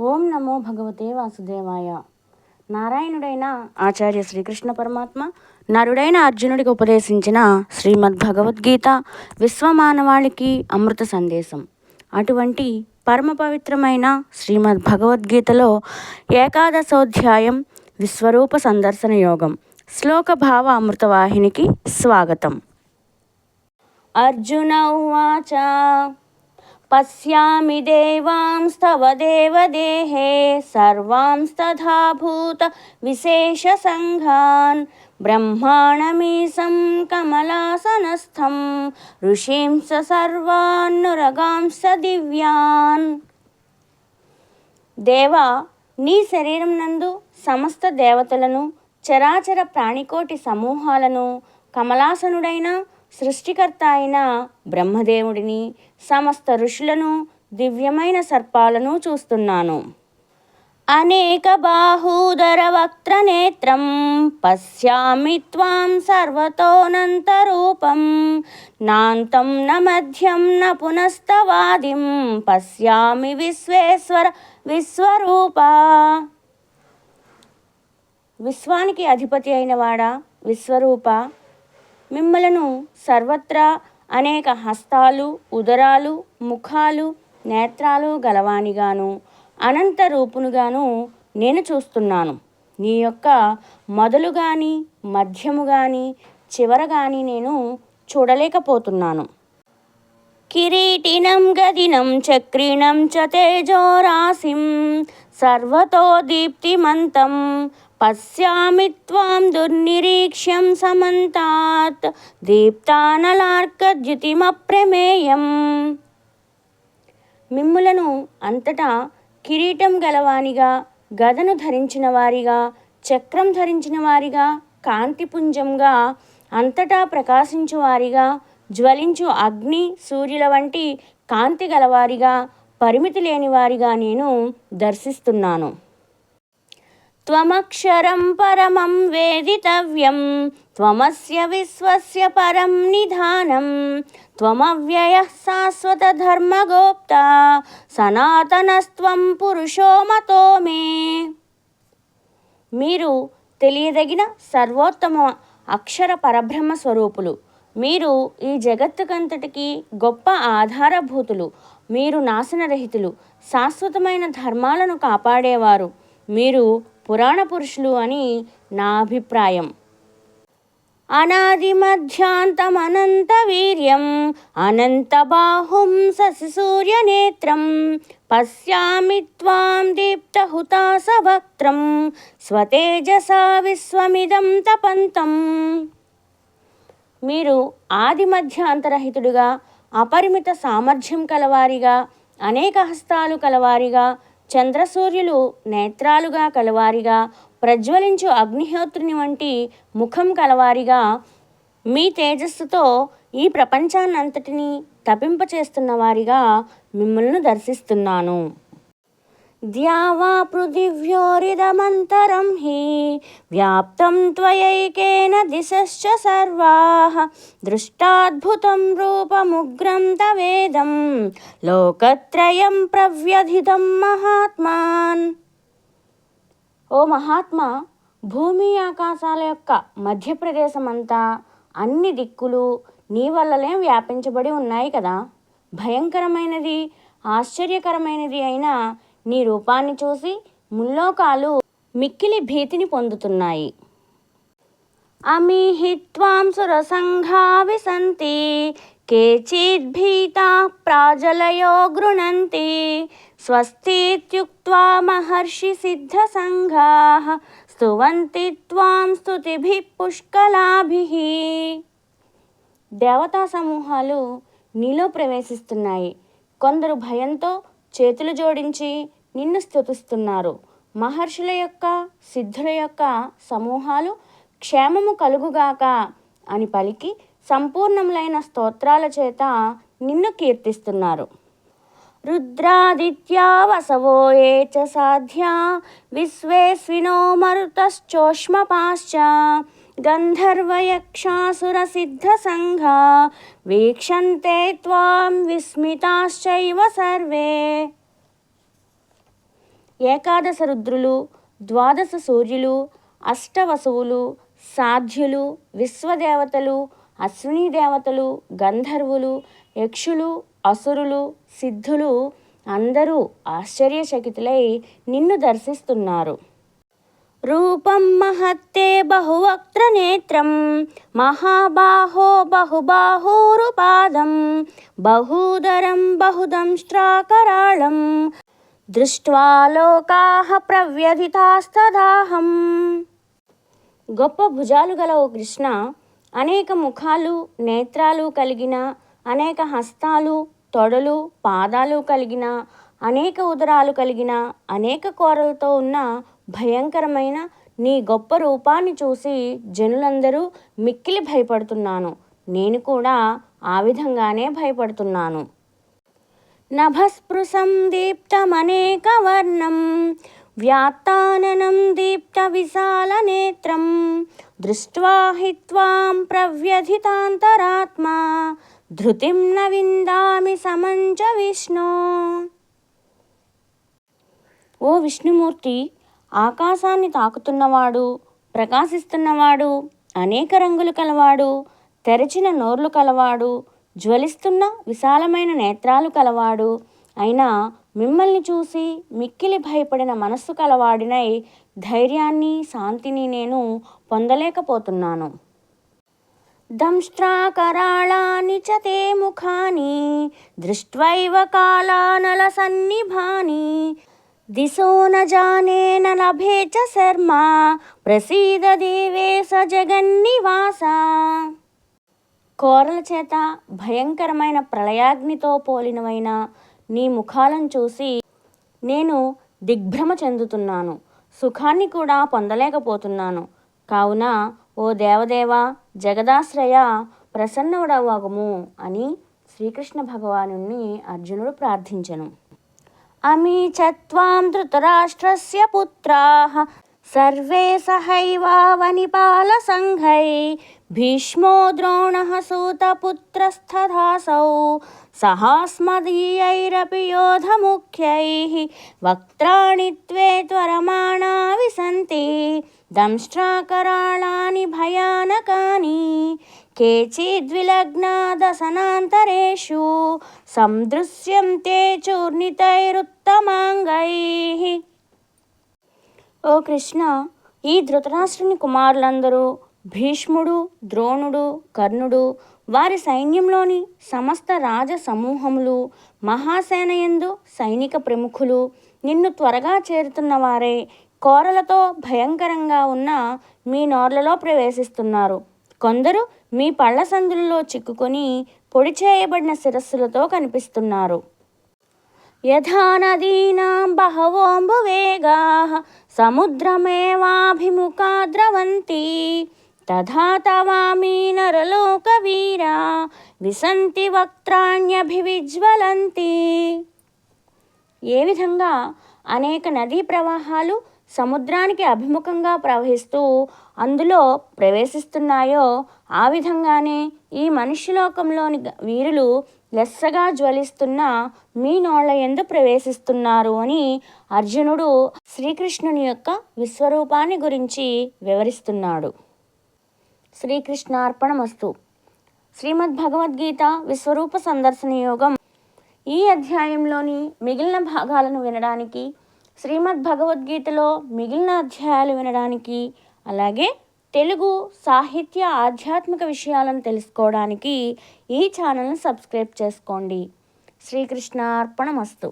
ఓం నమో భగవతే వాసుదేవాయ. నారాయణుడైన ఆచార్య శ్రీకృష్ణ పరమాత్మ నరుడైన అర్జునుడికి ఉపదేశించిన శ్రీమద్ భగవద్గీత విశ్వమానవాళికి అమృత సందేశం. అటువంటి పరమ పవిత్రమైన శ్రీమద్ భగవద్గీతలో ఏకాదశోధ్యాయం విశ్వరూప సందర్శన యోగం శ్లోక భావ అమృతవాహినికి స్వాగతం. అర్జున ఉవాచ పశ్యామి దేవాంస్తవ దేవదేహే సర్వాంస్తథా భూత విశేషసంఘాన్ బ్రహ్మాణమీసం కమలాసనస్థం ఋషీంస సర్వాన్నురగాంస దివ్యాన్ దేవా నీ శరీరం నందు సమస్త దేవతలను చరాచర ప్రాణికోటి సమూహాలను కమలాసనుడైన సృష్టికర్త అయిన బ్రహ్మదేవుడిని సమస్త ఋషులను దివ్యమైన సర్పాలను చూస్తున్నాను. అనేక బాహూదర వక్త్ర నేత్రం పశ్యామి త్వాం సర్వతోనంతరూపం నాంతం న మధ్యం న పునస్తవాదిం పశ్యామి విశ్వేశ్వర విశ్వరూప. విశ్వానికి అధిపతి అయినవాడా విశ్వరూప. మిమ్మలను సర్వత్రా అనేక హస్తాలు ఉదరాలు ముఖాలు నేత్రాలు గలవానిగాను అనంత రూపునుగాను నేను చూస్తున్నాను. నీ యొక్క మొదలు కానీ మధ్యము కానీ చివర కానీ నేను చూడలేకపోతున్నాను. కిరీటినం గదినం చక్రిణం చ తేజోరాశిం సర్వతో దీప్తిమంతం పశ్యామి త్వాం దుర్నిరీక్ష్యం సమంతాత్ దీప్తానలార్కద్యుతిమప్రమేయం మిమ్ములను అంతటా కిరీటం గలవానిగా గదను ధరించిన వారిగా చక్రం ధరించిన వారిగా కాంతిపుంజంగా అంతటా ప్రకాశించు వారిగా జ్వలించు అగ్ని సూర్యుల వంటి కాంతి గలవారిగా పరిమితి లేని వారిగా నేను దర్శిస్తున్నాను. త్వమక్షరం పరమం వేదితవ్యం త్వమస్య విశ్వస్య పరం నిధానం త్వమవ్యయ శాశ్వత ధర్మగోప్త సనాతనస్త్వం పురుషో మతో మే మీరు తెలియదగిన సర్వోత్తమ అక్షర పరబ్రహ్మ స్వరూపులు మీరు ఈ జగత్తుకంతటికి గొప్ప ఆధారభూతులు మీరు నాశనరహితులు శాశ్వతమైన ధర్మాలను కాపాడేవారు మీరు పురాణ పురుషులు అని నా అభిప్రాయం. అనాది మధ్యాంతమనంత వీర్యం అనంత బాహుం సూర్య నేత్రం పశ్యామి త్వాం దీప్తహుతాసవక్త్రం స్వతేజసా విశ్వమిదం తపంతం. మీరు ఆది మధ్య అంతరహితుడుగా అపరిమిత సామర్థ్యం కలవారిగా అనేక హస్తాలు కలవారిగా చంద్రసూర్యులు నేత్రాలుగా కలవారిగా ప్రజ్వలించు అగ్నిహోత్రుని వంటి ముఖం కలవారిగా మీ తేజస్సుతో ఈ ప్రపంచాన్నంతటినీ తపింపచేస్తున్న వారిగా మిమ్మల్ని దర్శిస్తున్నాను. ద్యావా పృథివ్యోరిదమంతరం హి వ్యాప్తం త్వయైకేన దిశశ్చ సర్వాः దృష్టాద్భుతం రూపముగ్రం తవేదం లోకత్రయం ప్రవ్యధితం మహాత్మాన్ ఓ మహాత్మా భూమి ఆకాశాల యొక్క మధ్యప్రదేశమంతా అన్ని దిక్కులు నీ వల్లనే వ్యాపించబడి ఉన్నాయి కదా. భయంకరమైనది ఆశ్చర్యకరమైనది అయిన నీ రూపాన్ని చూసి ముల్లోకాలు మిక్కిలి భీతిని పొందుతున్నాయి. అమీహి త్వాం సురసంఘా విసంతి కేచిద్భీతా ప్రాజలయో గృణంతి స్వస్తిత్యుక్త్వా మహర్షి సిద్ధసంఘా స్తువంతి త్వాం స్తుతిభి పుష్కలాభి. దేవతా సమూహాలు నీలో ప్రవేశిస్తున్నాయి. కొందరు భయంతో చేతులు జోడించి నిన్ను స్తుతిస్తున్నారు. మహర్షుల యొక్క సిద్ధుల యొక్క సమూహాలు క్షేమము కలుగుగాక అని పలికి సంపూర్ణములైన స్తోత్రాల చేత నిన్ను కీర్తిస్తున్నారు. రుద్రాదిత్యా వసవో ఏ చ సాధ్యా విశ్వేస్వినో మరుతశ్చోష్మపాశ్చ గంధర్వయక్షాసురసిద్ధసంఘా వీక్షంతే త్వాం విస్మితాశ్చైవ సర్వే. ఏకాదశ రుద్రులు ద్వాదశ సూర్యులు అష్టవసువులు సాధ్యులు విశ్వదేవతలు అశ్విని దేవతలు గంధర్వులు యక్షులు అసురులు సిద్ధులు అందరూ ఆశ్చర్యచకితులై నిన్ను దర్శిస్తున్నారు. రూపం మహత్తే బహువక్త్ర నేత్రం మహాబాహో బహుబాహూరుపాదం బహూదరం బహుదంష్ట్రాకరాళం దృష్ట్వా లోకాహ ప్రవ్యధితాస్తదాహం. గొప్ప భుజాలు గల ఓ కృష్ణ అనేక ముఖాలు నేత్రాలు కలిగిన అనేక హస్తాలు తొడలు పాదాలు కలిగిన అనేక ఉదరాలు కలిగిన అనేక కోరలతో ఉన్న భయంకరమైన నీ గొప్ప రూపాన్ని చూసి జనులందరూ మిక్కిలి భయపడుతున్నాను. నేను కూడా ఆ విధంగానే భయపడుతున్నాను. నభస్పృశం దీప్తమనేకవర్ణం వ్యాత్తాననం దీప్తవిశాలనేత్రం దృష్ట్వా హి త్వాం ప్రవ్యధితాంతరాత్మా ధృతిం న విందామి సమంచ విష్ణు ఓ విష్ణుమూర్తి ఆకాశాన్ని తాకుతున్నవాడు ప్రకాశిస్తున్నవాడు అనేక రంగులు కలవాడు తెరచిన నోర్లు కలవాడు జ్వలిస్తున్న విశాలమైన నేత్రాలు కలవాడు. అయినా మిమ్మల్ని చూసి మిక్కిలి భయపడిన మనస్సు కలవాడినై ధైర్యాన్ని శాంతిని నేను పొందలేకపోతున్నాను. దంష్ట్రాకరాళాని చ తే ముఖాని దృష్ట్వైవ కాలానలసన్నిభాని దిశో న జానే న లభే చ శర్మ ప్రసీద దేవేశ జగన్నివాస. కోరల చేత భయంకరమైన ప్రళయాగ్నితో పోలినవైన నీ ముఖాలను చూసి నేను దిగ్భ్రమ చెందుతున్నాను. సుఖాన్ని కూడా పొందలేకపోతున్నాను. కావున ఓ దేవదేవ జగదాశ్రయ ప్రసన్నుడవగము అని శ్రీకృష్ణ భగవాను అర్జునుడు ప్రార్థించెను. అమీ చత్వాం ధృతరాష్ట్రస్య పుత్రాः सर्वे सहैवावनिपालसङ्घै भीष्मो द्रोणः सूतपुत्रस्थधासौ सहास्मदीयैरपि योधमुख्यैः वक्त्राणि त्वे त्वरमाणा विसन्ति दंष्ट्राकराळानि भयानकानि, केचिद्विलग्नादसनान्तरेषु संदृश्यन्ते चूर्णितैरुत्तमाङ्गैः। ఓ కృష్ణ ఈ ధృతరాష్ట్రుని కుమారులందరూ భీష్ముడు ద్రోణుడు కర్ణుడు వారి సైన్యంలోని సమస్త రాజ సమూహములు మహాసేనయందు సైనిక ప్రముఖులు నిన్ను త్వరగా చేరుతున్నవారే కోరలతో భయంకరంగా ఉన్న మీ నోర్లలో ప్రవేశిస్తున్నారు. కొందరు మీ పళ్ళ సందులలో చిక్కుకొని పొడి చేయబడిన శిరస్సులతో కనిపిస్తున్నారు. యథా నదీనాం బహవోంబువేగా సముద్రమేవాభిముఖా ద్రవంతి తథా తవామీ నరలోకవీరా విసంతి వక్త్రాణ్యభివిజ్వలంతి. ఏ విధంగా అనేక నదీ ప్రవాహాలు సముద్రానికి అభిముఖంగా ప్రవహిస్తూ అందులో ప్రవేశిస్తున్నాయో ఆ విధంగానే ఈ మనుష్యలోకంలోని వీరులు లెస్సగా జ్వలిస్తున్న మీ నోళ్ళ ఎందు ప్రవేశిస్తున్నారు అని అర్జునుడు శ్రీకృష్ణుని యొక్క విశ్వరూపాన్ని గురించి వివరిస్తున్నాడు. శ్రీకృష్ణార్పణమస్తు. శ్రీమద్ భగవద్గీత విశ్వరూప సందర్శన యోగం. ఈ అధ్యాయంలోని మిగిలిన భాగాలను వినడానికి శ్రీమద్ భగవద్గీతలో మిగిలిన అధ్యాయాలు వినడానికి అలాగే తెలుగు సాహిత్య ఆధ్యాత్మిక విషయాలను తెలుసుకోవడానికి ఈ ఛానల్ని సబ్స్క్రైబ్ చేసుకోండి. శ్రీకృష్ణార్పణమస్తు.